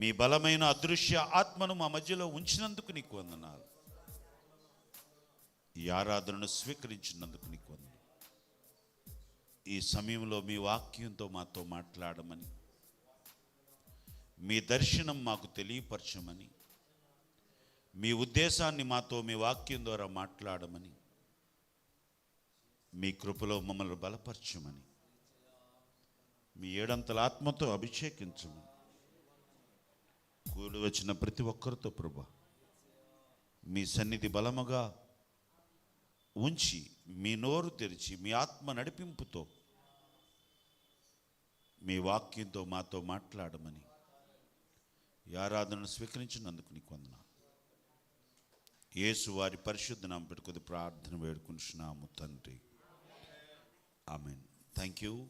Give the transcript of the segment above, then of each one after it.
మీ బలమైన అదృశ్య ఆత్మను మా మధ్యలో ఉంచినందుకు నీకు వందనాలు. ఈ ఆరాధనను స్వీకరించినందుకు నీకు వందనాలు. ఈ సమయంలో మీ వాక్యంతో మాతో మాట్లాడమని మీ దర్శనం మాకు తెలియపరచమని మీ ఉద్దేశాన్ని మాతో మీ వాక్యం ద్వారా మాట్లాడమని మీ కృపలో మమ్మల్ని బలపరచమని మీ ఏడంతల ఆత్మతో అభిషేకించమని కూడి వచ్చిన ప్రతి ఒక్కరితో ప్రభా మీ సన్నిధి బలముగా ఉంచి మీ నోరు తెరిచి మీ ఆత్మ నడిపింపుతో మీ వాక్యంతో మాతో మాట్లాడమని ఈ ఆరాధనను స్వీకరించినందుకు నీకు వందనాలు. యేసు వారి పరిశుద్ధ నామ పెట్టుకుని ప్రార్థన వేడుకుంటున్నాము తండ్రి. Amen. Thank you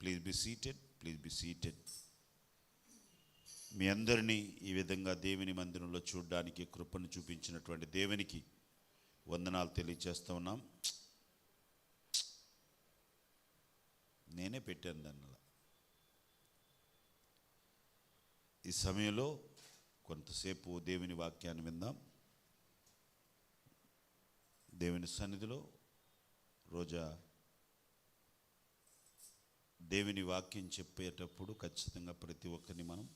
please be seated please be seated మీ అందరినీ ఈ విధంగా దేవుని మందిరంలో చూడడానికి కృపను చూపించినటువంటి దేవునికి వందనాలు తెలియచేస్తూ ఉన్నాం. నేనే పెట్టాను దాన్ని ఈ సమయంలో కొంతసేపు దేవుని వాక్యాన్ని విందాం. దేవుని సన్నిధిలో రోజా దేవుని వాక్యం చెప్పేటప్పుడు ఖచ్చితంగా ప్రతి ఒక్కరిని మనం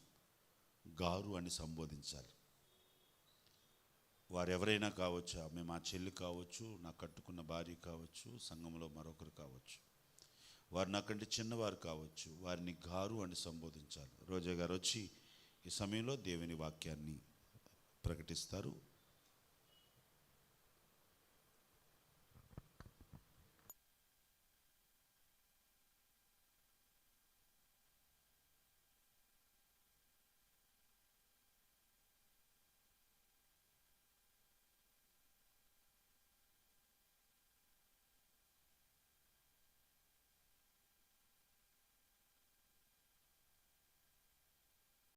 గారు అని సంబోధించాలి. వారు ఎవరైనా కావచ్చు ఆమె మా చెల్లి కావచ్చు నా కట్టుకున్న భార్య కావచ్చు సంఘంలో మరొకరు కావచ్చు. వారు నాకంటే చిన్నవారు కావచ్చు వారిని గారు అని సంబోధించాలి. రోజా గారు వచ్చి ఈ సమయంలో దేవుని వాక్యాన్ని ప్రకటిస్తారు.